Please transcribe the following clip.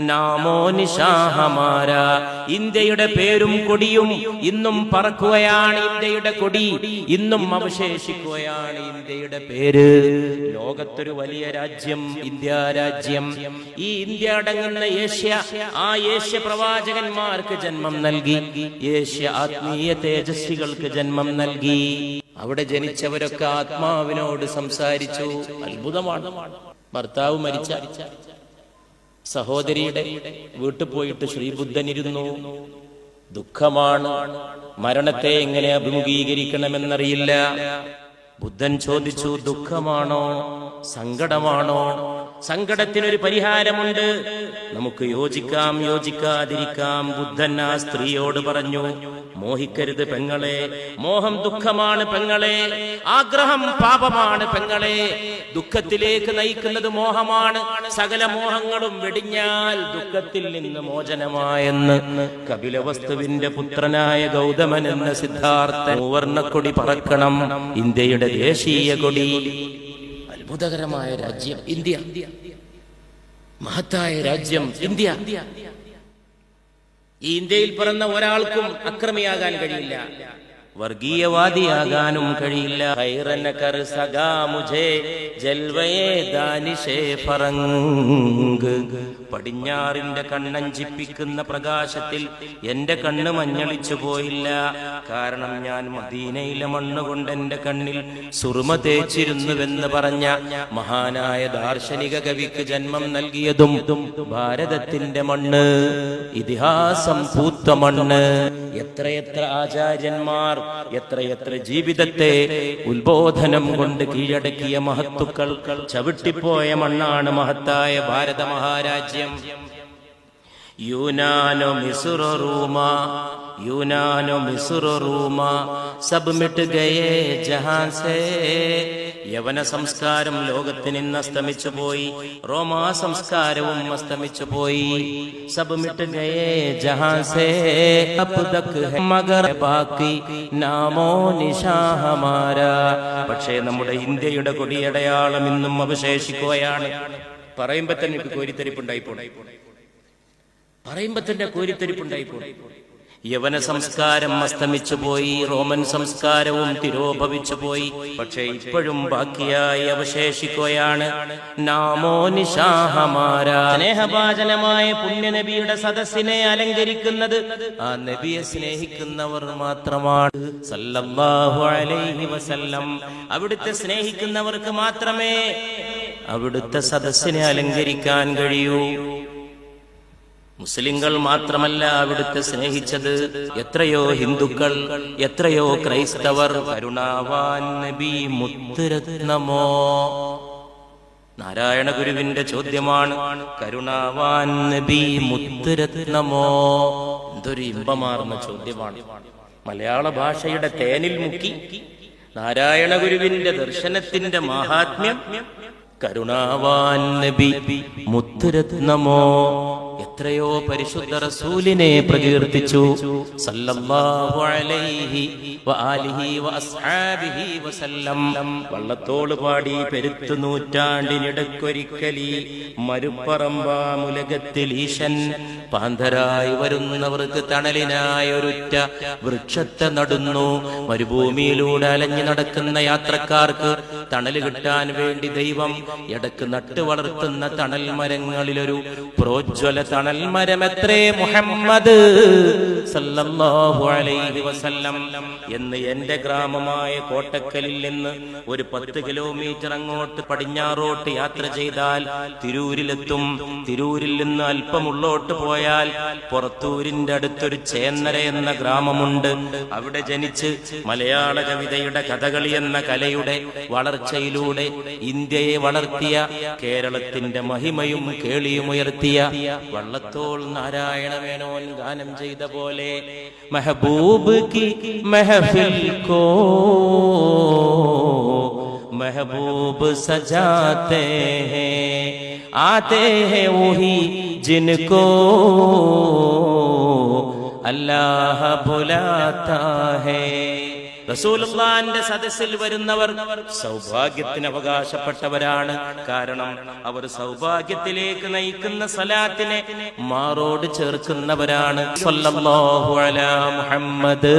നാമോ നിശാഹമാര ഇന്ത്യയുടെ പേരും കൊടിയും ഇന്നും പറക്കുകയാണ് ഇന്ത്യയുടെ കൊടി. ഇന്നും അവശേഷിക്കുകയാണ് ഇന്ത്യയുടെ പേര്. ലോകത്തൊരു വലിയ രാജ്യം ഇന്ത്യ രാജ്യം. ഈ ഇന്ത്യ അടങ്ങുന്ന ഏഷ്യ ആ ഏഷ്യ പ്രവാചകന്മാർക്ക് ജന്മം നൽകി. ഏഷ്യ ആത്മീയ തേജസ്വികൾക്ക് ജന്മം നൽകി. അവിടെ ജനിച്ചവരൊക്കെ ആത്മാവിനോട് സംസാരിച്ചു. അത്ഭുതമാണ്. ഭർത്താവ് മരിച്ച സഹോദരിയുടെ വീട്ടിൽ പോയിട്ട് ശ്രീബുദ്ധൻ ഇരുന്നു. ദുഃഖമാണ്. മരണത്തെ എങ്ങനെ അഭിമുഖീകരിക്കണമെന്നറിയില്ല. ബുദ്ധൻ ചോദിച്ചു ദുഃഖമാണോ? സങ്കടമാണോ? സങ്കടത്തിനൊരു പരിഹാരമുണ്ട്. നമുക്ക് യോജിക്കാം യോജിക്കാതിരിക്കാം ബുദ്ധൻ ആ സ്ത്രീയോട് പറഞ്ഞു മോഹിക്കരുത് പെങ്ങളെ മോഹം ദുഃഖമാണ് പെങ്ങളെ ആഗ്രഹം പാപമാണ് പെങ്ങളെ ദുഃഖത്തിലേക്ക് നയിക്കുന്നത് മോഹമാണ് സകല മോഹങ്ങളും വെടിഞ്ഞാൽ ദുഃഖത്തിൽ നിന്ന് മോചനമായെന്ന് കപിലവസ്തുവിന്റെ പുത്രനായ ഗൗതമൻ എന്ന സിദ്ധാർത്ഥ മൂവർണക്കൊടി പറക്കണം. ഇന്ത്യയുടെ ദേശീയ കൊടി അത്ഭുതകരമായ രാജ്യം ഇന്ത്യ. മഹത്തായ രാജ്യം ഇന്ത്യ. ഈ ഇന്ത്യയിൽ പിറന്ന ഒരാൾക്കും അക്രമിയാകാൻ കഴിയില്ല. വർഗീയവാദിയാകാനും കഴിയില്ല. ജൽവയെ ദാനിഷേ പടിഞ്ഞാറിന്റെ കണ്ണഞ്ചിപ്പിക്കുന്ന പ്രകാശത്തിൽ എന്റെ കണ്ണ് മഞ്ഞളിച്ചു പോയില്ല. കാരണം ഞാൻ മദീനയിലെ മണ്ണുകൊണ്ട് എന്റെ കണ്ണിൽ സുറുമ തേച്ചിരുന്നുവെന്ന് പറഞ്ഞ മഹാനായ ദാർശനിക കവിക്ക് ജന്മം നൽകിയതും ഭാരതത്തിന്റെ മണ്ണ് ഇതിഹാസം പൂത്ത മണ്ണ്. എത്രയെത്ര ആചാര്യന്മാർ എത്രയെത്ര ജീവിതത്തെ ഉത്ബോധനം കൊണ്ട് കീഴടക്കിയ മഹത്തുക്കൾ ചവിട്ടിപ്പോയ മണ്ണാണ് മഹത്തായ ഭാരത മഹാരാജ്യം യൂനാനോ മിസുറോ റൂമ യൂനാനോ മിസുറോ റൂമ സബ് മിട്ട് ഗയേ ജഹാൻ സേ യവന സംസ്കാരം ലോകത്തിന് നിന്ന് അസ്തമിച്ചു പോയി. റോമാ സംസ്കാരവും അസ്തമിച്ചു പോയി. സബ് മിട്ട് ഗയേ ജഹാൻ സേ അബ് തക് മഗർ ബാക്കി നാമോ നിഷാ ഹമാരാ പക്ഷേ നമ്മുടെ ഇന്ത്യയുടെ കൊടിയടയാളം ഇന്നും അവശേഷിക്കുകയാണ്. പറയുമ്പോ തന്നെ എനിക്ക് കോരിത്തരിപ്പുണ്ടായിപ്പോണേ പറയുമ്പോ തന്നെ കോരിത്തരിപ്പുണ്ടായിപ്പോ യവന സംസ്കാരം അസ്തമിച്ചു പോയി റോമൻ സംസ്കാരവും തിരോഭവിച്ചു പോയി. പക്ഷേ ഇപ്പോഴും ബാക്കിയായി അവശേഷിക്കുകയാണ്. നാമോ നിശാഹമാര. പുണ്യനബിയുടെ സദസ്സിനെ അലങ്കരിക്കുന്നത് ആ നബിയെ സ്നേഹിക്കുന്നവർ മാത്രമാണ്. സല്ലല്ലാഹു അലൈഹി വസല്ലം. അവിടുത്തെ സ്നേഹിക്കുന്നവർക്ക് മാത്രമേ അവിടുത്തെ സദസ്സിനെ അലങ്കരിക്കാൻ കഴിയൂ. മുസ്ലിങ്ങൾ മാത്രമല്ല അവിടുത്തെ സ്നേഹിച്ചത് എത്രയോ ഹിന്ദുക്കൾ എത്രയോ ക്രൈസ്തവർ. കരുണാവാൻ നബി മുത്തുരത്നമോ? നാരായണ ഗുരുവിന്റെ ചോദ്യമാണ് കരുണാവാൻ നബി മുത്തുരത്നമോ? എന്തൊരു ഇമ്പമാർന്ന ചോദ്യമാണ്. മലയാള ഭാഷയുടെ തേനിൽ മുക്കി നാരായണ ഗുരുവിന്റെ ദർശനത്തിന്റെ മഹാത്മ്യം കരുണാവാൻ നബി മുത്തുരത്നമോ? എത്രയോ പരിശുദ്ധ റസൂലിനെ പ്രകീർത്തിച്ചു. സല്ലല്ലാഹു അലൈഹി വസല്ലം. പാടി പെരുത്തു നൂറ്റാണ്ടിനിടക്കൊരിക്കലി മരുപ്പറമ്പാമുലകത്തിൽ ഈശൻ. പാന്തരായി വരുന്നവർക്ക് തണലിനായ ഒരുറ്റ വൃക്ഷത്തെ നടുന്നു. മരുഭൂമിയിലൂടെ അലഞ്ഞു നടക്കുന്ന യാത്രക്കാർക്ക് തണൽ കിട്ടാൻ വേണ്ടി ദൈവം ഇടയ്ക്ക് നട്ടു വളർത്തുന്ന തണൽ മരങ്ങളിലൊരു പ്രോജ്വല തണൽ മരം എത്രേ മുഹമ്മദ് വസല്ലം എന്ന് എന്റെ ഗ്രാമമായ കോട്ടക്കലിൽ നിന്ന് ഒരു പത്ത് കിലോമീറ്റർ അങ്ങോട്ട് പടിഞ്ഞാറോട്ട് യാത്ര ചെയ്താൽ തിരൂരിലെത്തും. തിരൂരിൽ നിന്ന് അല്പം ഉള്ളോട്ട് പോയാൽ പുറത്തൂരിന്റെ അടുത്തൊരു ചേന്നര എന്ന ഗ്രാമമുണ്ട്. അവിടെ ജനിച്ച് മലയാള കവിതയുടെ കഥകളി എന്ന കലയുടെ വളർച്ചയിലൂടെ ഇന്ത്യയെ വളർത്തിയ കേരളത്തിന്റെ മഹിമയും കേളിയും ഉയർത്തിയ വള്ളത്തോൾ നാരായണ മേനോൻ ഗാനം ചെയ്ത പോലെ മെഹബൂബ് കി മെഹഫിൽ കോ महबूब सजाते हैं आते हैं वही जिनको अल्लाह बुलाता है റസൂലുള്ളാന്റെ സദസ്സിൽ വരുന്നവർ സൗഭാഗ്യത്തിന് അവകാശപ്പെട്ടവരാണ്. കാരണം അവർ സൗഭാഗ്യത്തിലേക്ക് നയിക്കുന്ന സലാത്തിനെ മാറോട് ചേർക്കുന്നവരാണ്. മുഹമ്മദ്